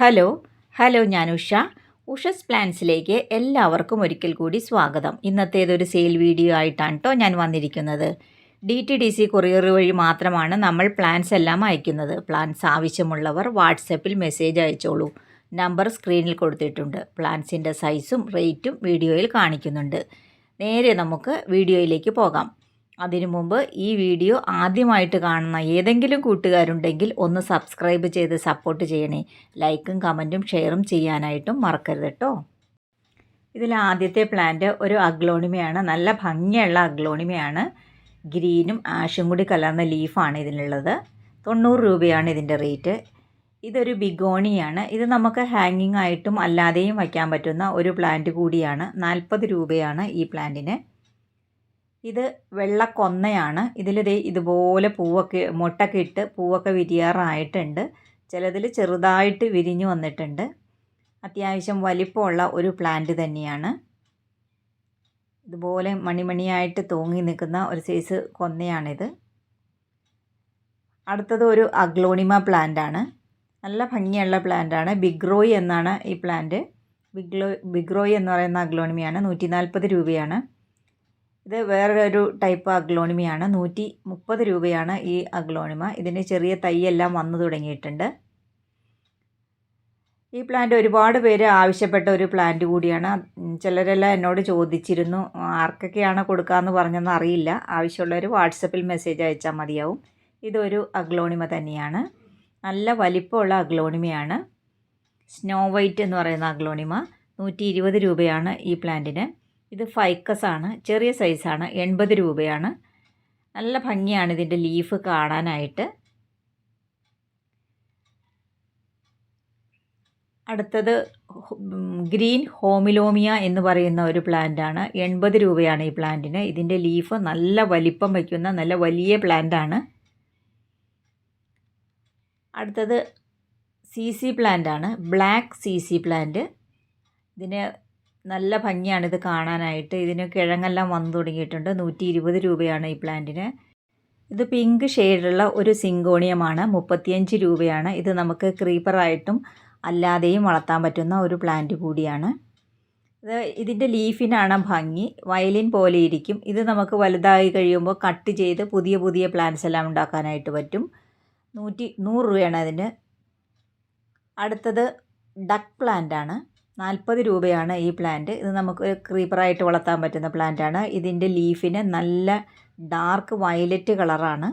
Hello hello ഞാൻ ഉഷ. ഉഷസ് പ്ലാൻസിലേക്ക് എല്ലാവർക്കും ഒരിക്കൽ കൂടി സ്വാഗതം. ഇന്നത്തേതൊരു സെയിൽ വീഡിയോ ആയിട്ടാണ് കേട്ടോ ഞാൻ വന്നിരിക്കുന്നത്. D T D C courier വഴി മാത്രമാണ് നമ്മൾ പ്ലാൻസ് എല്ലാം അയക്കുന്നത്. പ്ലാൻസ് ആവശ്യമുള്ളവർ വാട്സപ്പിൽ മെസ്സേജ് അയച്ചോളൂ. നമ്പർ സ്ക്രീനിൽ കൊടുത്തിട്ടുണ്ട്. പ്ലാൻസിന്റെ സൈസും റേറ്റും വീഡിയോയിൽ കാണിക്കുന്നുണ്ട്. നേരെ നമുക്ക് വീഡിയോയിലേക്ക് പോകാം. അതിനു മുമ്പ് ഈ വീഡിയോ ആദ്യമായിട്ട് കാണുന്ന ഏതെങ്കിലും കൂട്ടുകാരുണ്ടെങ്കിൽ ഒന്ന് സബ്സ്ക്രൈബ് ചെയ്ത് സപ്പോർട്ട് ചെയ്യണേ. ലൈക്കും കമന്റും ഷെയറും ചെയ്യാനായിട്ടും മറക്കരുത് കേട്ടോ ഇതിൽ ആദ്യത്തെ പ്ലാന്റ് ഒരു അഗ്ലോണിമയാണ്. നല്ല ഭംഗിയുള്ള അഗ്ലോണിമയാണ്. ഗ്രീനും ആഷും കൂടി കലർന്ന ലീഫാണ് ഇതിനുള്ളത് തൊണ്ണൂറ് രൂപയാണ് ഇതിന്റെ റേറ്റ് ഇതൊരു ബിഗോണിയാണ്. ഇത് നമുക്ക് ഹാങ്ങിങ് ആയിട്ടും അല്ലാതെയും വയ്ക്കാൻ പറ്റുന്ന ഒരു പ്ലാന്റ് കൂടിയാണ്. നാൽപ്പത് രൂപയാണ് ഈ പ്ലാന്റിന് ഇത് വെള്ളക്കൊന്നയാണ്. ഇതിൽ ദേ ഇതുപോലെ പൂവൊക്കെ മുട്ടൊക്കെ ഇട്ട് പൂവൊക്കെ വിരിയാറായിട്ടുണ്ട്. ചിലതിൽ ചെറുതായിട്ട് വിരിഞ്ഞു വന്നിട്ടുണ്ട്. അത്യാവശ്യം വലിപ്പമുള്ള ഒരു പ്ലാന്റ് തന്നെയാണ്. ഇതുപോലെ മണിമണിയായിട്ട് തൂങ്ങി നിൽക്കുന്ന ഒരു സൈസ് കൊന്നയാണിത്. അടുത്തത് ഒരു അഗ്ലോണിമ ആണ് നല്ല ഭംഗിയുള്ള പ്ലാന്റ് ആണ് ബിഗ്രോയി എന്നാണ് ഈ പ്ലാന്റ്. ബിഗ്ലോ ബിഗ്രോയി എന്ന് പറയുന്ന അഗ്ലോണിമയാണ്. നൂറ്റി നാൽപ്പത് രൂപയാണ്. ഇത് വേറൊരു ടൈപ്പ് അഗ്ലോണിമയാണ്. നൂറ്റി മുപ്പത് രൂപയാണ് ഈ അഗ്ലോണിമ. ഇതിന് ചെറിയ തൈയെല്ലാം വന്നു തുടങ്ങിയിട്ടുണ്ട്. ഈ പ്ലാന്റ് ഒരുപാട് പേര് ആവശ്യപ്പെട്ട ഒരു പ്ലാന്റ് കൂടിയാണ്. ചിലരെല്ലാം എന്നോട് ചോദിച്ചിരുന്നു ആർക്കൊക്കെയാണ് കൊടുക്കാമെന്ന് പറഞ്ഞെന്ന് അറിയില്ല. ആവശ്യമുള്ളവർ വാട്സപ്പിൽ മെസ്സേജ് അയച്ചാൽ മതിയാവും. ഇതൊരു അഗ്ലോണിമ തന്നെയാണ്. നല്ല വലിപ്പമുള്ള അഗ്ലോണിമയാണ്. സ്നോ വൈറ്റ് എന്ന് പറയുന്ന അഗ്ലോണിമ. നൂറ്റി ഇരുപത് രൂപയാണ് ഈ പ്ലാന്റിന് ഇത് ഫൈക്കസ് ആണ്. ചെറിയ സൈസാണ് എൺപത് രൂപയാണ്. നല്ല ഭംഗിയാണ് ഇതിന്റെ ലീഫ് കാണാനായിട്ട്. അടുത്തത് ഗ്രീൻ ഹോമിലോമിയ എന്ന് പറയുന്ന ഒരു പ്ലാന്റാണ് എൺപത് രൂപയാണ് ഈ പ്ലാന്റിന് ഇതിന്റെ ലീഫ് നല്ല വലിപ്പം വയ്ക്കുന്ന നല്ല വലിയ പ്ലാന്റാണ് അടുത്തത് സി സി പ്ലാന്റാണ് ബ്ലാക്ക് സി സി പ്ലാന്റ് ഇതിന് നല്ല ഭംഗിയാണ് ഇത് കാണാനായിട്ട്. ഇതിന് കിഴങ്ങെല്ലാം വന്നു തുടങ്ങിയിട്ടുണ്ട്. നൂറ്റി ഇരുപത് രൂപയാണ് ഈ പ്ലാന്റിന്. ഇത് പിങ്ക് ഷെയ്ഡുള്ള ഒരു സിങ്കോണിയമാണ്. മുപ്പത്തിയഞ്ച് രൂപയാണ്. ഇത് നമുക്ക് ക്രീപ്പറായിട്ടും അല്ലാതെയും വളർത്താൻ പറ്റുന്ന ഒരു പ്ലാന്റ് കൂടിയാണ്. ഇത് ഇതിന്റെ ലീഫിനാണ് ഭംഗി. വയലിൻ പോലെ ഇരിക്കും. ഇത് നമുക്ക് വലുതായി കഴിയുമ്പോൾ കട്ട് ചെയ്ത് പുതിയ പുതിയ പ്ലാന്റ്സ് എല്ലാം ഉണ്ടാക്കാനായിട്ട് പറ്റും. നൂറ്റി നൂറ് രൂപയാണ് അതിന്. അടുത്തത് ഡക്ക് പ്ലാന്റ് ആണ് നാൽപ്പത് രൂപയാണ് ഈ പ്ലാന്റ്. ഇത് നമുക്ക് ക്രീപ്പറായിട്ട് വളർത്താൻ പറ്റുന്ന പ്ലാന്റാണ്. ഇതിന്റെ ലീഫിന് നല്ല ഡാർക്ക് വയലറ്റ് കളറാണ്.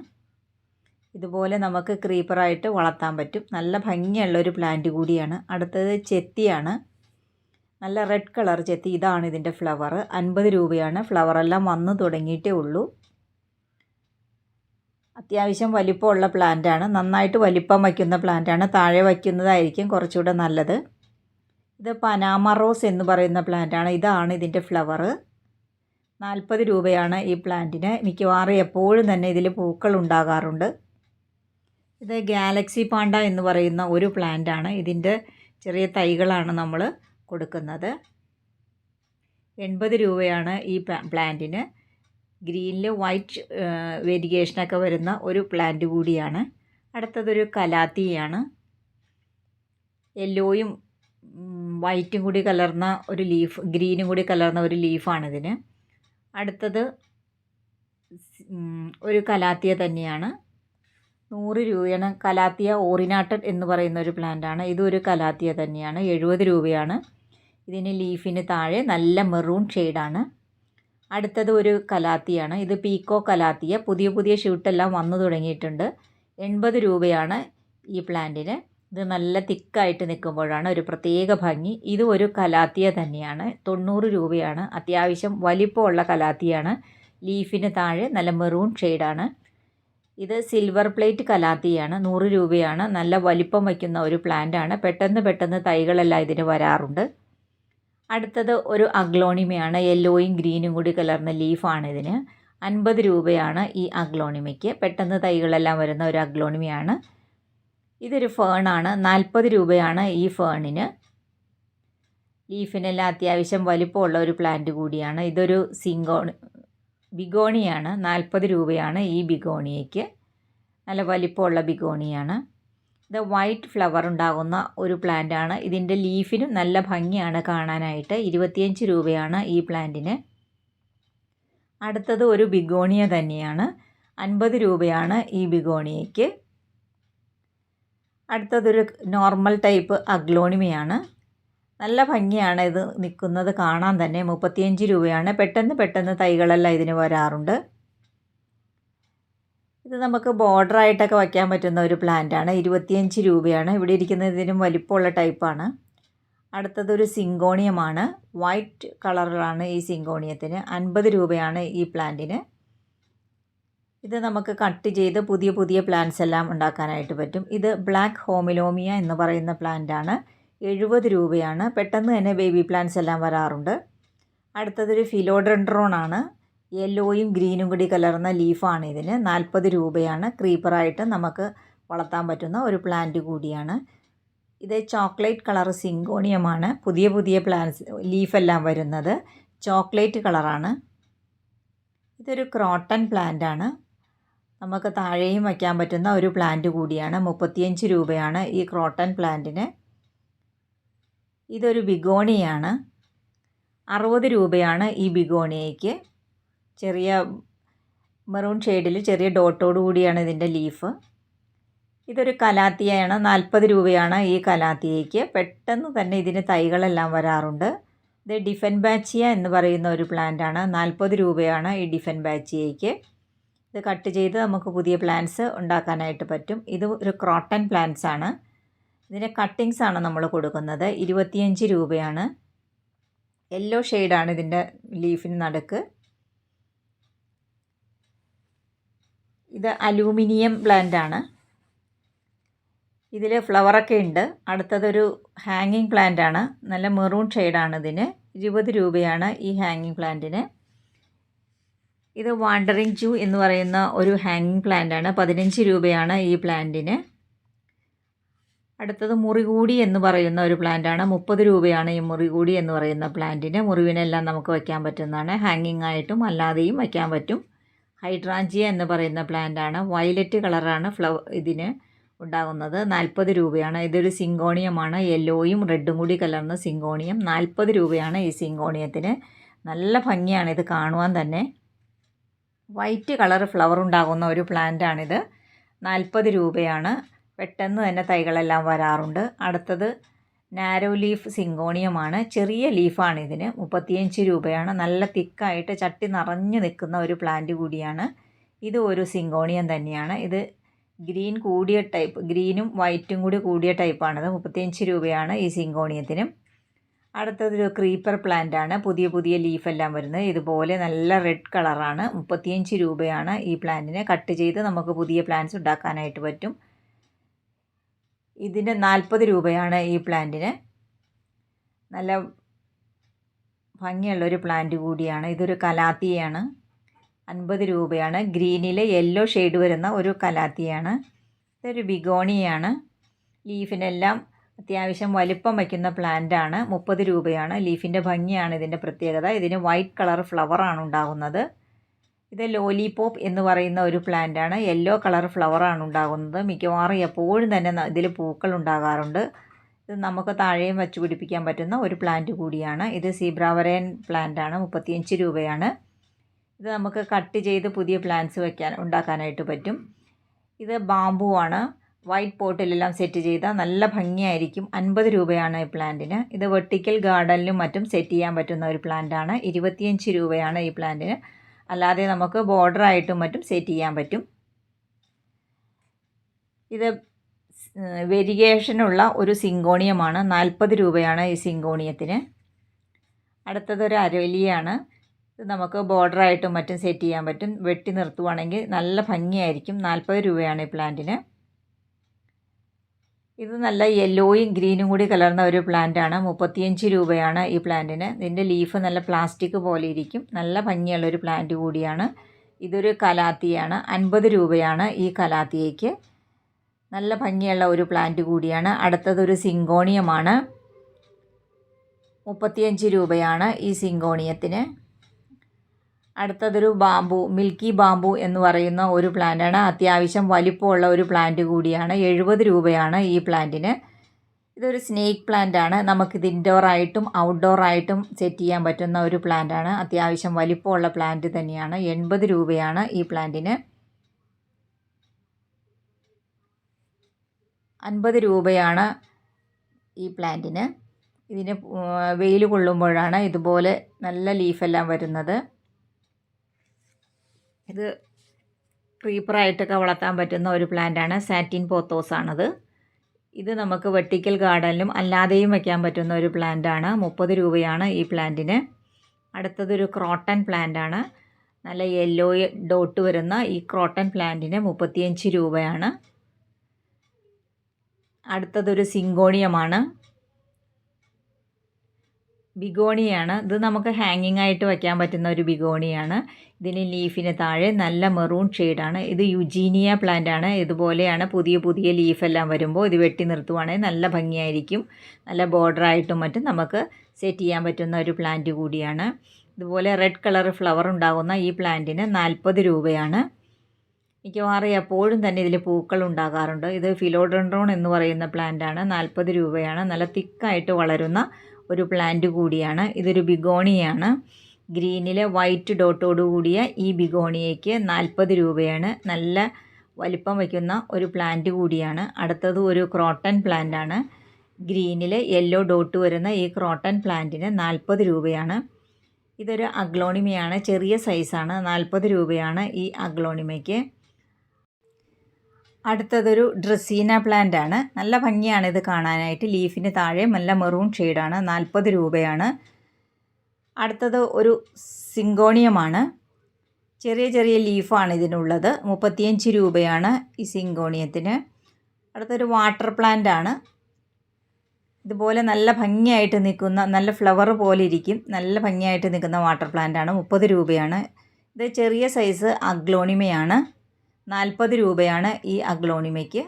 ഇതുപോലെ നമുക്ക് ക്രീപ്പറായിട്ട് വളർത്താൻ പറ്റും. നല്ല ഭംഗിയുള്ള ഒരു പ്ലാന്റ് കൂടിയാണ്. അടുത്തത് ചെത്തിയാണ്. നല്ല റെഡ് കളർ ചെത്തി. ഇതാണ് ഇതിന്റെ ഫ്ലവർ. അൻപത് രൂപയാണ്. ഫ്ലവറെല്ലാം വന്നു തുടങ്ങിയിട്ടേ ഉള്ളൂ. അത്യാവശ്യം വലിപ്പമുള്ള പ്ലാന്റാണ്. നന്നായിട്ട് വലിപ്പം വയ്ക്കുന്ന പ്ലാന്റാണ്. താഴെ വയ്ക്കുന്നതായിരിക്കും കുറച്ചുകൂടെ നല്ലത്. ഇത് പനാമ റോസ് എന്ന് പറയുന്ന പ്ലാന്റാണ് ഇതാണ് ഇതിന്റെ ഫ്ലവർ നാൽപ്പത് രൂപയാണ് ഈ പ്ലാന്റിന് മിക്കവാറും എപ്പോഴും തന്നെ ഇതിൽ പൂക്കൾ ഉണ്ടാകാറുണ്ട്. ഇത് ഗാലക്സി പാണ്ട എന്ന് പറയുന്ന ഒരു പ്ലാന്റാണ് ഇതിന്റെ ചെറിയ തൈകളാണ് നമ്മൾ കൊടുക്കുന്നത്. എൺപത് രൂപയാണ് ഈ പ്ലാന്റിന് ഗ്രീനിൽ വൈറ്റ് വേരിയേഷനൊക്കെ വരുന്ന ഒരു പ്ലാന്റ് കൂടിയാണ്. അടുത്തതൊരു കലാത്തിയാണ്. യെല്ലോയും വൈറ്റും കൂടി കലർന്ന ഒരു ലീഫ് ഗ്രീനും കൂടി കലർന്ന ഒരു ലീഫാണിതിന് അടുത്തത് ഒരു കലാത്തിയ തന്നെയാണ്. നൂറ് രൂപയാണ്. കലാത്തിയ ഓറിനാട്ടൻ എന്ന് പറയുന്ന ഒരു പ്ലാന്റാണ് ഒരു കലാത്തിയ തന്നെയാണ്. എഴുപത് രൂപയാണ്. ഇതിന് ലീഫിന് താഴെ നല്ല മെറൂൺ ഷെയ്ഡാണ് അടുത്തത് ഒരു കലാത്തിയാണ്. ഇത് പീക്കോ കലാത്തിയ. പുതിയ പുതിയ ഷൂട്ടെല്ലാം വന്നു തുടങ്ങിയിട്ടുണ്ട്. എൺപത് രൂപയാണ് ഈ പ്ലാന്റിന് ഇത് നല്ല തിക്കായിട്ട് നിൽക്കുമ്പോഴാണ് ഒരു പ്രത്യേക ഭംഗി. ഇത് ഒരു കലാത്തിയ തന്നെയാണ്. തൊണ്ണൂറ് രൂപയാണ്. അത്യാവശ്യം വലിപ്പമുള്ള കലാത്തിയാണ്. ലീഫിന് താഴെ നല്ല മെറൂൺ ഷെയ്ഡാണ്. ഇത് സിൽവർ പ്ലേറ്റ് കലാത്തിയാണ്. നൂറ് രൂപയാണ്. നല്ല വലിപ്പം വയ്ക്കുന്ന ഒരു പ്ലാന്റാണ്. പെട്ടെന്ന് പെട്ടെന്ന് തൈകളെല്ലാം ഇതിന് വരാറുണ്ട്. അടുത്തത് ഒരു അഗ്ലോണിമയാണ്. യെല്ലോയും ഗ്രീനും കൂടി കലർന്ന ലീഫാണ് ഇതിന്. അൻപത് രൂപയാണ് ഈ അഗ്ലോണിമയ്ക്ക്. പെട്ടെന്ന് തൈകളെല്ലാം വരുന്ന ഒരു അഗ്ലോണിമയാണ്. ഇതൊരു ഫേണാണ് നാൽപ്പത് രൂപയാണ് ഈ ഫേണിന് ലീഫിനെല്ലാം അത്യാവശ്യം വലിപ്പമുള്ള ഒരു പ്ലാന്റ് കൂടിയാണ്. ഇതൊരു സിങ്കോണി ബിഗോണിയാണ്. നാൽപ്പത് രൂപയാണ് ഈ ബിഗോണിയയ്ക്ക്. നല്ല വലിപ്പമുള്ള ബിഗോണിയാണ്. ഇത് വൈറ്റ് ഫ്ലവർ ഉണ്ടാകുന്ന ഒരു പ്ലാന്റാണ് ഇതിന്റെ ലീഫിനും നല്ല ഭംഗിയാണ് കാണാനായിട്ട്. ഇരുപത്തിയഞ്ച് രൂപയാണ് ഈ പ്ലാന്റിന് അടുത്തത് ഒരു ബിഗോണിയ തന്നെയാണ്. അൻപത് രൂപയാണ് ഈ ബിഗോണിയയ്ക്ക്. അടുത്തതൊരു നോർമൽ ടൈപ്പ് അഗ്ലോണിമയാണ്. നല്ല ഭംഗിയാണ് ഇത് നിൽക്കുന്നത് കാണാൻ തന്നെ. മുപ്പത്തിയഞ്ച് രൂപയാണ്. പെട്ടെന്ന് പെട്ടെന്ന് തൈകളെല്ലാം ഇതിന് വരാറുണ്ട്. ഇത് നമുക്ക് ബോർഡറായിട്ടൊക്കെ വയ്ക്കാൻ പറ്റുന്ന ഒരു പ്ലാന്റാണ് ഇരുപത്തിയഞ്ച് രൂപയാണ്. ഇവിടെ ഇരിക്കുന്നതിനും വലിപ്പമുള്ള ടൈപ്പാണ് അടുത്തതൊരു സിങ്കോണിയമാണ്. വൈറ്റ് കളറിലാണ് ഈ സിങ്കോണിയത്തിന്. അൻപത് രൂപയാണ് ഈ പ്ലാന്റിന് ഇത് നമുക്ക് കട്ട് ചെയ്ത് പുതിയ പുതിയ പ്ലാന്റ്സ് എല്ലാം ഉണ്ടാക്കാനായിട്ട് പറ്റും. ഇത് ബ്ലാക്ക് ഹോമിലോമിയ എന്ന് പറയുന്ന പ്ലാന്റ് ആണ്. എഴുപത് രൂപയാണ്. പെട്ടെന്ന് തന്നെ ബേബി പ്ലാന്റ്സ് എല്ലാം വരാറുണ്ട്. അടുത്തതൊരു ഫിലോഡ്രൻഡ്രോൺ ആണ്. യെല്ലോയും ഗ്രീനും കൂടി കലർന്ന ലീഫാണ് ഇതിന്. നാൽപ്പത് രൂപയാണ്. ക്രീപ്പറായിട്ട് നമുക്ക് വളർത്താൻ പറ്റുന്ന ഒരു പ്ലാന്റ് കൂടിയാണ്. ഇത് ചോക്ലേറ്റ് കളർ സിങ്കോണിയമാണ് പുതിയ പുതിയ പ്ലാന്റ്സ് ലീഫെല്ലാം വരുന്നത്. ചോക്ലേറ്റ് കളറാണ് ഇതൊരു ക്രോട്ടൺ പ്ലാന്റ് ആണ്. നമുക്ക് താഴെയും വയ്ക്കാൻ പറ്റുന്ന ഒരു പ്ലാന്റ് കൂടിയാണ്. മുപ്പത്തിയഞ്ച് രൂപയാണ് ഈ ക്രോട്ടൺ പ്ലാന്റിന് ഇതൊരു ബിഗോണിയാണ്. അറുപത് രൂപയാണ് ഈ ബിഗോണിയയ്ക്ക്. ചെറിയ മെറൂൺ ഷെയ്ഡിൽ ചെറിയ ഡോട്ടോട് കൂടിയാണ് ഇതിന്റെ ലീഫ് ഇതൊരു കലാത്തിയയാണ് നാൽപ്പത് രൂപയാണ് ഈ കലാത്തിയയ്ക്ക്. പെട്ടെന്ന് തന്നെ ഇതിന് തൈകളെല്ലാം വരാറുണ്ട്. ഇത് ഡിഫൻ ബാച്ചിയ എന്ന് പറയുന്ന ഒരു പ്ലാന്റാണ് നാൽപ്പത് രൂപയാണ് ഈ ഡിഫൻ ബാച്ചിയയ്ക്ക് ഇത് കട്ട് ചെയ്ത് നമുക്ക് പുതിയ പ്ലാന്റ്സ് ഉണ്ടാക്കാനായിട്ട് പറ്റും. ഇത് ഒരു ക്രോട്ടൺ പ്ലാന്റ്സ് ആണ്. ഇതിന്റെ കട്ടിങ്സ് ആണ് നമ്മൾ കൊടുക്കുന്നത്. ഇരുപത്തിയഞ്ച് രൂപയാണ്. യെല്ലോ ഷെയ്ഡാണ് ഇതിന്റെ ലീഫിന് നടുക്ക്. ഇത് അലൂമിനിയം പ്ലാന്റ് ആണ്. ഇതിൽ ഫ്ലവറൊക്കെ ഉണ്ട്. അടുത്തതൊരു ഹാങ്ങിങ് പ്ലാന്റ് ആണ്. നല്ല മെറൂൺ ഷെയ്ഡാണ് ഇതിന്. ഇരുപത് രൂപയാണ് ഈ ഹാങ്ങിങ് പ്ലാന്റിന് ഇത് വാണ്ടറിങ് ജൂ എന്ന് പറയുന്ന ഒരു ഹാങ്ങിങ് പ്ലാന്റ് ആണ്. പതിനഞ്ച് രൂപയാണ് ഈ പ്ലാന്റിന് അടുത്തത് മുറികൂടി എന്ന് പറയുന്ന ഒരു പ്ലാന്റാണ് മുപ്പത് രൂപയാണ് ഈ മുറികൂടി എന്ന് പറയുന്ന പ്ലാന്റിന് മുറിവിനെല്ലാം നമുക്ക് വയ്ക്കാൻ പറ്റുന്നതാണ്. ഹാങ്ങിങ് ആയിട്ടും അല്ലാതെയും വയ്ക്കാൻ പറ്റും. ഹൈഡ്രാഞ്ചിയ എന്ന് പറയുന്ന പ്ലാന്റാണ് വയലറ്റ് കളറാണ് ഫ്ലവർ ഇതിന് ഉണ്ടാകുന്നത്. നാൽപ്പത് രൂപയാണ്. ഇതൊരു സിങ്കോണിയമാണ്. യെല്ലോയും റെഡും കൂടി കലർന്ന സിങ്കോണിയം. നാൽപ്പത് രൂപയാണ് ഈ സിങ്കോണിയത്തിന്. നല്ല ഭംഗിയാണ് ഇത് കാണുവാൻ തന്നെ. വൈറ്റ് കളർ ഫ്ലവർ ഉണ്ടാകുന്ന ഒരു പ്ലാന്റാണിത് നാൽപ്പത് രൂപയാണ്. പെട്ടെന്ന് തന്നെ തൈകളെല്ലാം വരാറുണ്ട്. അടുത്തത് നാരോ ലീഫ് സിങ്കോണിയമാണ്. ചെറിയ ലീഫാണ് ഇതിന്. മുപ്പത്തിയഞ്ച് രൂപയാണ്. നല്ല തിക്കായിട്ട് ചട്ടി നിറഞ്ഞു നിൽക്കുന്ന ഒരു പ്ലാന്റ് കൂടിയാണ്. ഇത് ഒരു സിങ്കോണിയം തന്നെയാണ്. ഇത് ഗ്രീൻ കൂടിയ ടൈപ്പ് ഗ്രീനും വൈറ്റും കൂടി കൂടിയ ടൈപ്പാണിത് മുപ്പത്തിയഞ്ച് രൂപയാണ് ഈ സിങ്കോണിയത്തിനും. അടുത്തതൊരു ക്രീപ്പർ പ്ലാന്റ് ആണ്. പുതിയ പുതിയ ലീഫെല്ലാം വരുന്നത്. ഇതുപോലെ നല്ല റെഡ് കളറാണ് മുപ്പത്തിയഞ്ച് രൂപയാണ് ഈ പ്ലാന്റിനെ കട്ട് ചെയ്ത് നമുക്ക് പുതിയ പ്ലാന്റ്സ് ഉണ്ടാക്കാനായിട്ട് പറ്റും. ഇതിന് നാൽപ്പത് രൂപയാണ് ഈ പ്ലാന്റിന് നല്ല ഭംഗിയുള്ളൊരു പ്ലാന്റ് കൂടിയാണ്. ഇതൊരു കലാത്തിയാണ്. അൻപത് രൂപയാണ്. ഗ്രീനിൽ യെല്ലോ ഷെയ്ഡ് വരുന്ന ഒരു കലാത്തിയാണ്. ഇതൊരു ബിഗോണിയാണ് ലീഫിനെല്ലാം അത്യാവശ്യം വലിപ്പം വയ്ക്കുന്ന ആണ്. മുപ്പത് രൂപയാണ്. ലീഫിന്റെ ഭംഗിയാണ് ഇതിന്റെ പ്രത്യേകത. ഇതിന് വൈറ്റ് കളർ ഫ്ലവറാണ് ഉണ്ടാകുന്നത്. ഇത് ലോലിപോപ്പ് എന്ന് പറയുന്ന ഒരു പ്ലാന്റ് ആണ്. യെല്ലോ കളർ ഫ്ലവറാണ് ഉണ്ടാകുന്നത്. മിക്കവാറും എപ്പോഴും തന്നെ ഇതിൽ പൂക്കൾ ഉണ്ടാകാറുണ്ട്. ഇത് നമുക്ക് താഴെയും വെച്ച് പിടിപ്പിക്കാൻ പറ്റുന്ന ഒരു പ്ലാന്റ് കൂടിയാണ്. ഇത് സീബ്രാവരൻ പ്ലാന്റ് ആണ്. മുപ്പത്തിയഞ്ച് രൂപയാണ്. ഇത് നമുക്ക് കട്ട് ചെയ്ത് പുതിയ പ്ലാന്റ്സ് വയ്ക്കാൻ ഉണ്ടാക്കാനായിട്ട് പറ്റും. ഇത് ബാമ്പു ആണ്. വൈറ്റ് പോട്ടിലെല്ലാം സെറ്റ് ചെയ്താൽ നല്ല ഭംഗിയായിരിക്കും. അൻപത് രൂപയാണ് ഈ പ്ലാന്റിന് ഇത് വെർട്ടിക്കൽ ഗാർഡനിലും മറ്റും സെറ്റ് ചെയ്യാൻ പറ്റുന്ന ഒരു പ്ലാന്റാണ് ഇരുപത്തിയഞ്ച് രൂപയാണ് ഈ പ്ലാന്റിന് അല്ലാതെ നമുക്ക് ബോർഡറായിട്ടും മറ്റും സെറ്റ് ചെയ്യാൻ പറ്റും. ഇത് വെരിഗേഷനുള്ള ഒരു സിങ്കോണിയമാണ്. നാൽപ്പത് രൂപയാണ് ഈ സിങ്കോണിയത്തിന്. അടുത്തതൊരു അരവലിയാണ് ഇത് നമുക്ക് ബോർഡറായിട്ടും മറ്റും സെറ്റ് ചെയ്യാൻ പറ്റും. വെട്ടി നിർത്തുവാണെങ്കിൽ നല്ല ഭംഗിയായിരിക്കും. നാൽപ്പത് രൂപയാണ് ഈ പ്ലാന്റിന് ഇത് നല്ല യെല്ലോയും ഗ്രീനും കൂടി കലർന്ന ഒരു പ്ലാന്റ് ആണ്. മുപ്പത്തിയഞ്ച് രൂപയാണ് ഈ പ്ലാന്റിന് ഇതിന്റെ ലീഫ് നല്ല പ്ലാസ്റ്റിക് പോലെ ഇരിക്കും. നല്ല ഭംഗിയുള്ള ഒരു പ്ലാന്റ് കൂടിയാണ്. ഇതൊരു കലാത്തിയാണ്. അൻപത് രൂപയാണ് ഈ കലാത്തിയയ്ക്ക്. നല്ല ഭംഗിയുള്ള ഒരു പ്ലാന്റ് കൂടിയാണ്. അടുത്തതൊരു സിങ്കോണിയമാണ്. മുപ്പത്തിയഞ്ച് രൂപയാണ് ഈ സിങ്കോണിയത്തിന്. അടുത്തതൊരു ബാമ്പു മിൽക്കി ബാമ്പു എന്ന് പറയുന്ന ഒരു പ്ലാന്റാണ്. അത്യാവശ്യം വലിപ്പമുള്ള ഒരു പ്ലാന്റ് കൂടിയാണ്. എഴുപത് രൂപയാണ് ഈ പ്ലാന്റിന്. ഇതൊരു സ്നേക്ക് പ്ലാന്റ് ആണ് നമുക്കിത് ഔട്ട്ഡോർ ആയിട്ടും സെറ്റ് ചെയ്യാൻ പറ്റുന്ന ഒരു പ്ലാന്റാണ്. അത്യാവശ്യം വലിപ്പമുള്ള പ്ലാന്റ് തന്നെയാണ്. എൺപത് രൂപയാണ് ഈ പ്ലാന്റിന്. അൻപത് രൂപയാണ് ഈ പ്ലാന്റിന്. ഇതിന് വെയിൽ കൊള്ളുമ്പോഴാണ് ഇതുപോലെ നല്ല ലീഫെല്ലാം വരുന്നത്. ഇത് ക്രീപ്പറായിട്ടൊക്കെ വളർത്താൻ പറ്റുന്ന ഒരു പ്ലാന്റാണ് സാറ്റിൻ പോത്തോസ് ആണത് ഇത് നമുക്ക് വെട്ടിക്കൽ ഗാർഡനിലും അല്ലാതെയും വയ്ക്കാൻ പറ്റുന്ന ഒരു പ്ലാന്റാണ് മുപ്പത് രൂപയാണ് ഈ പ്ലാന്റിന് അടുത്തതൊരു ക്രോട്ടൺ പ്ലാന്റാണ് നല്ല യെല്ലോ ഡോട്ട് വരുന്ന ഈ ക്രോട്ടൺ പ്ലാന്റിന് മുപ്പത്തിയഞ്ച് രൂപയാണ്. അടുത്തതൊരു സിങ്കോണിയമാണ് ബിഗോണിയാണ്. ഇത് നമുക്ക് ഹാങ്ങിങ് ആയിട്ട് വയ്ക്കാൻ പറ്റുന്ന ഒരു ബിഗോണിയാണ്. ഇതിന് ലീഫിന് താഴെ നല്ല മെറൂൺ ഷെയ്ഡാണ് ഇത് യുജീനിയ പ്ലാന്റ് ആണ്. ഇതുപോലെയാണ് പുതിയ പുതിയ ലീഫെല്ലാം വരുമ്പോൾ ഇത് വെട്ടി നിർത്തുവാണെങ്കിൽ നല്ല ഭംഗിയായിരിക്കും. നല്ല ബോർഡറായിട്ടും മറ്റും നമുക്ക് സെറ്റ് ചെയ്യാൻ പറ്റുന്ന ഒരു പ്ലാന്റ് കൂടിയാണ്. ഇതുപോലെ റെഡ് കളർ ഫ്ലവർ ഉണ്ടാകുന്ന ഈ പ്ലാന്റിന് നാൽപ്പത് രൂപയാണ്. മിക്കവാറും എപ്പോഴും തന്നെ ഇതിൽ പൂക്കൾ ഉണ്ടാകാറുണ്ട്. ഇത് ഫിലോഡ്രോൺ എന്ന് പറയുന്ന പ്ലാന്റാണ് നാൽപ്പത് രൂപയാണ്. നല്ല തിക്കായിട്ട് വളരുന്ന ഒരു പ്ലാന്റ് കൂടിയാണ്. ഇതൊരു ബിഗോണിയാണ്. ഗ്രീനിലെ വൈറ്റ് ഡോട്ടോട് കൂടിയ ഈ ബിഗോണിയയ്ക്ക് നാൽപ്പത് രൂപയാണ്. നല്ല വലിപ്പം വയ്ക്കുന്ന ഒരു പ്ലാന്റ് കൂടിയാണ്. അടുത്തത് ഒരു ക്രോട്ടൺ പ്ലാന്റ് ആണ്. ഗ്രീനിൽ യെല്ലോ ഡോട്ട് വരുന്ന ഈ ക്രോട്ടൺ പ്ലാന്റിന് നാൽപ്പത് രൂപയാണ്. ഇതൊരു അഗ്ലോണിമയാണ് ചെറിയ സൈസാണ് നാൽപ്പത് രൂപയാണ് ഈ അഗ്ലോണിമയ്ക്ക് അടുത്തതൊരു ഡ്രസീന പ്ലാന്റ് ആണ്. നല്ല ഭംഗിയാണ് ഇത് കാണാനായിട്ട്. ലീഫിന് താഴെ നല്ല മെറൂൺ ഷെയ്ഡാണ് നാൽപ്പത് രൂപയാണ്. അടുത്തത് ഒരു സിങ്കോണിയമാണ് ചെറിയ ചെറിയ ലീഫാണ് ഇതിനുള്ളത്. മുപ്പത്തിയഞ്ച് രൂപയാണ് ഈ സിങ്കോണിയത്തിന് അടുത്തൊരു വാട്ടർ പ്ലാന്റ് ആണ്. ഇതുപോലെ നല്ല ഭംഗിയായിട്ട് നിൽക്കുന്ന നല്ല ഫ്ലവർ പോലെ ഇരിക്കും. നല്ല ഭംഗിയായിട്ട് നിൽക്കുന്ന വാട്ടർ പ്ലാന്റ് ആണ്. മുപ്പത് രൂപയാണ്. ഇത് ചെറിയ സൈസ് അഗ്ലോണിമയാണ്. നാൽപ്പത് രൂപയാണ് ഈ അഗ്ലോണിമയ്ക്ക്.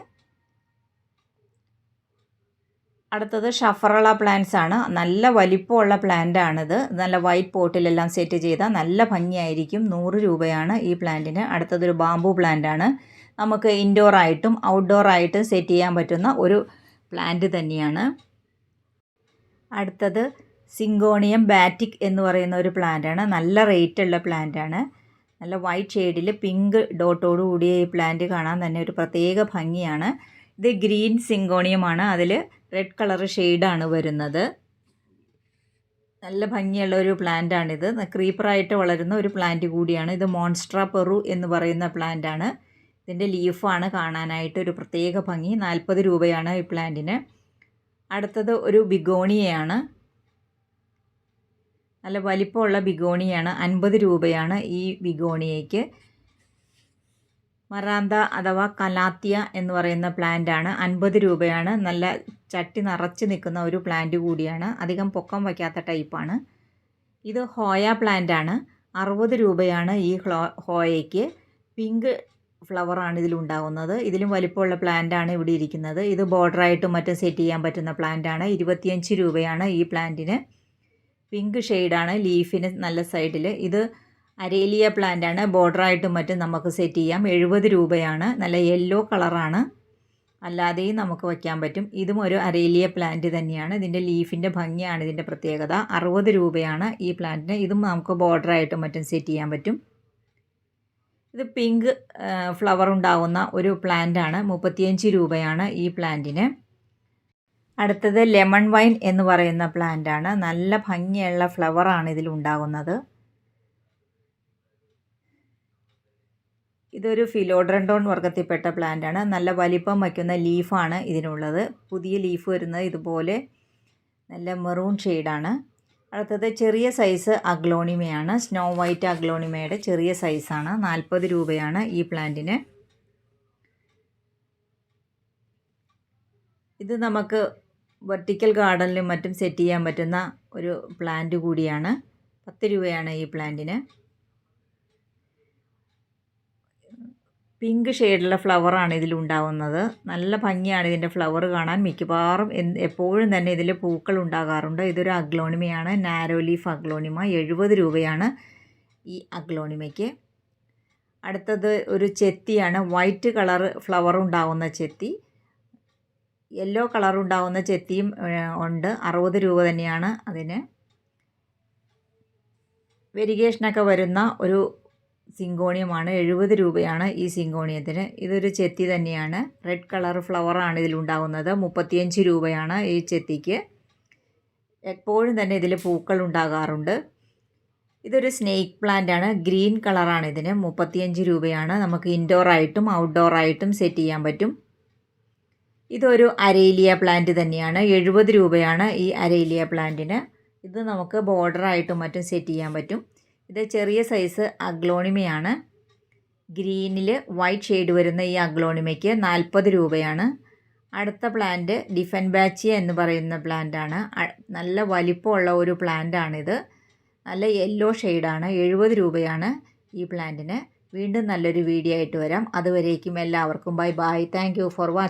അടുത്തത് ഷഫറള പ്ലാന്റ്സ് ആണ്. നല്ല വലിപ്പമുള്ള പ്ലാന്റ് ആണിത്. നല്ല വൈറ്റ് പോട്ടിലെല്ലാം സെറ്റ് ചെയ്താൽ നല്ല ഭംഗിയായിരിക്കും. നൂറ് രൂപയാണ് ഈ പ്ലാന്റിന് അടുത്തതൊരു ബാംബു പ്ലാന്റ് ആണ്. നമുക്ക് ഇൻഡോർ ആയിട്ടും ഔട്ട്ഡോർ ആയിട്ടും സെറ്റ് ചെയ്യാൻ പറ്റുന്ന ഒരു പ്ലാന്റ് തന്നെയാണ്. അടുത്തത് സിങ്കോണിയം ബാറ്റിക് എന്ന് പറയുന്ന ഒരു പ്ലാന്റ് ആണ്. നല്ല റേറ്റുള്ള പ്ലാന്റാണ് നല്ല വൈറ്റ് ഷെയ്ഡിൽ പിങ്ക് ഡോട്ടോട് കൂടിയ ഈ പ്ലാന്റ് കാണാൻ തന്നെ ഒരു പ്രത്യേക ഭംഗിയാണ്. ഇത് ഗ്രീൻ സിങ്കോണിയമാണ് അതിൽ റെഡ് കളർ ഷെയ്ഡാണ് വരുന്നത്. നല്ല ഭംഗിയുള്ള ഒരു പ്ലാന്റാണിത് ക്രീപ്പറായിട്ട് വളരുന്ന ഒരു പ്ലാന്റ് കൂടിയാണ്. ഇത് മോൺസ്ട്ര പെറു എന്ന് പറയുന്ന പ്ലാന്റാണ് ഇതിന്റെ ലീഫാണ് കാണാനായിട്ട് ഒരു പ്രത്യേക ഭംഗി. നാൽപ്പത് രൂപയാണ് ഈ പ്ലാന്റിന് അടുത്തത് ഒരു ബിഗോണിയയാണ് നല്ല വലിപ്പമുള്ള ബിഗോണിയാണ്. അൻപത് രൂപയാണ് ഈ ബിഗോണിയയ്ക്ക്. മറാന്ത അഥവാ കലാത്തിയ എന്ന് പറയുന്ന പ്ലാന്റാണ്. അൻപത് രൂപയാണ്. നല്ല ചട്ടി നിറച്ച് നിൽക്കുന്ന ഒരു പ്ലാന്റ് കൂടിയാണ്. അധികം പൊക്കം വയ്ക്കാത്ത ടൈപ്പാണ്. ഇത് ഹോയ പ്ലാന്റാണ്. അറുപത് രൂപയാണ് ഈ ഹ്ലോ ഹോയയ്ക്ക്. പിങ്ക് ഫ്ലവറാണ് ഇതിലുണ്ടാകുന്നത് ഇതിലും വലിപ്പമുള്ള പ്ലാന്റാണ് ഇവിടെ ഇരിക്കുന്നത്. ഇത് ബോർഡറായിട്ടും മറ്റും സെറ്റ് ചെയ്യാൻ പറ്റുന്ന പ്ലാന്റാണ്. ഇരുപത്തിയഞ്ച് രൂപയാണ് ഈ പ്ലാന്റിന്. പിങ്ക് ഷെയ്ഡാണ് ലീഫിന് നല്ല സൈഡിൽ ഇത് അരേലിയ പ്ലാന്റ് ആണ് ബോർഡറായിട്ടും മറ്റും നമുക്ക് സെറ്റ് ചെയ്യാം. എഴുപത് രൂപയാണ്. നല്ല യെല്ലോ കളറാണ്. അല്ലാതെയും നമുക്ക് വയ്ക്കാൻ പറ്റും. ഇതും ഒരു അരേലിയ പ്ലാന്റ് തന്നെയാണ്. ഇതിന്റെ ലീഫിന്റെ ഭംഗിയാണ് ഇതിന്റെ പ്രത്യേകത. അറുപത് രൂപയാണ് ഈ പ്ലാന്റിന്. ഇതും നമുക്ക് ബോർഡറായിട്ടും മറ്റും സെറ്റ് ചെയ്യാൻ പറ്റും. ഇത് പിങ്ക് ഫ്ലവർ ഉണ്ടാകുന്ന ഒരു പ്ലാന്റ് ആണ് മുപ്പത്തിയഞ്ച് രൂപയാണ് ഈ പ്ലാന്റിന്. അടുത്തത് ലെമൺ വൈൻ എന്ന് പറയുന്ന പ്ലാന്റ് ആണ്. നല്ല ഭംഗിയുള്ള ഫ്ലവറാണ് ഇതിൽ ഉണ്ടാകുന്നത്. ഇതൊരു ഫിലോഡ്രൻഡോൺ വർഗത്തിൽപ്പെട്ട പ്ലാന്റ് ആണ്. നല്ല വലിപ്പം വയ്ക്കുന്ന ലീഫാണ് ഇതിനുള്ളത്. പുതിയ ലീഫ് വരുന്നത് ഇതുപോലെ നല്ല മെറൂൺ ഷെയ്ഡാണ് അടുത്തത് ചെറിയ സൈസ് അഗ്ലോണിമയാണ് സ്നോ വൈറ്റ് അഗ്ലോണിമയുടെ ചെറിയ സൈസാണ് നാൽപ്പത് രൂപയാണ് ഈ പ്ലാന്റിന് ഇത് നമുക്ക് വെർട്ടിക്കൽ ഗാർഡനിലും മറ്റും സെറ്റ് ചെയ്യാൻ പറ്റുന്ന ഒരു പ്ലാന്റ് കൂടിയാണ്. പത്ത് രൂപയാണ് ഈ പ്ലാന്റിന് പിങ്ക് ഷെയ്ഡുള്ള ഫ്ലവറാണ് ഇതിലുണ്ടാവുന്നത് നല്ല ഭംഗിയാണ് ഇതിന്റെ ഫ്ലവർ കാണാൻ. മിക്കവാറും എപ്പോഴും തന്നെ ഇതിൽ പൂക്കൾ ഉണ്ടാകാറുണ്ട്. ഇതൊരു അഗ്ലോണിമയാണ്. Narrow leaf aglaonema. എഴുപത് രൂപയാണ് ഈ അഗ്ലോണിമയ്ക്ക്. അടുത്തത് ഒരു ചെത്തിയാണ്. വൈറ്റ് കളർ ഫ്ലവർ ഉണ്ടാവുന്ന ചെത്തി. യെല്ലോ കളർ ഉണ്ടാവുന്ന ചെത്തിയും ഉണ്ട്. അറുപത് രൂപ തന്നെയാണ് അതിന്. വെരിഗേഷനൊക്കെ വരുന്ന ഒരു സിങ്കോണിയമാണ്. എഴുപത് രൂപയാണ് ഈ സിങ്കോണിയത്തിന്. ഇതൊരു ചെത്തി തന്നെയാണ്. റെഡ് കളർ ഫ്ലവറാണ് ഇതിലുണ്ടാകുന്നത് മുപ്പത്തിയഞ്ച് രൂപയാണ് ഈ ചെത്തിക്ക്. എപ്പോഴും തന്നെ ഇതിൽ പൂക്കൾ ഉണ്ടാകാറുണ്ട്. ഇതൊരു സ്നേക്ക് പ്ലാന്റ് ആണ്. ഗ്രീൻ കളറാണ് ഇതിന്. മുപ്പത്തിയഞ്ച് രൂപയാണ്. നമുക്ക് ഔട്ട്ഡോർ ആയിട്ടും സെറ്റ് ചെയ്യാൻ പറ്റും. ഇതൊരു അരേലിയ പ്ലാന്റ് തന്നെയാണ്. എഴുപത് രൂപയാണ് ഈ അരേലിയ പ്ലാന്റിന് ഇത് നമുക്ക് ബോർഡറായിട്ടും മറ്റും സെറ്റ് ചെയ്യാൻ പറ്റും. ഇത് ചെറിയ സൈസ് അഗ്ലോണിമയാണ് ഗ്രീനിൽ വൈറ്റ് ഷെയ്ഡ് വരുന്ന ഈ അഗ്ലോണിമയ്ക്ക് നാൽപ്പത് രൂപയാണ്. അടുത്ത പ്ലാന്റ് ഡിഫൻ ബാച്ചിയ എന്ന് പറയുന്ന പ്ലാന്റാണ് നല്ല വലിപ്പമുള്ള ഒരു പ്ലാന്റാണിത് നല്ല യെല്ലോ ഷെയ്ഡാണ് എഴുപത് രൂപയാണ് ഈ പ്ലാന്റിന് വീണ്ടും നല്ലൊരു വീഡിയോ ആയിട്ട് വരാം. അതുവരേക്കും എല്ലാവർക്കും bye bye thank for watching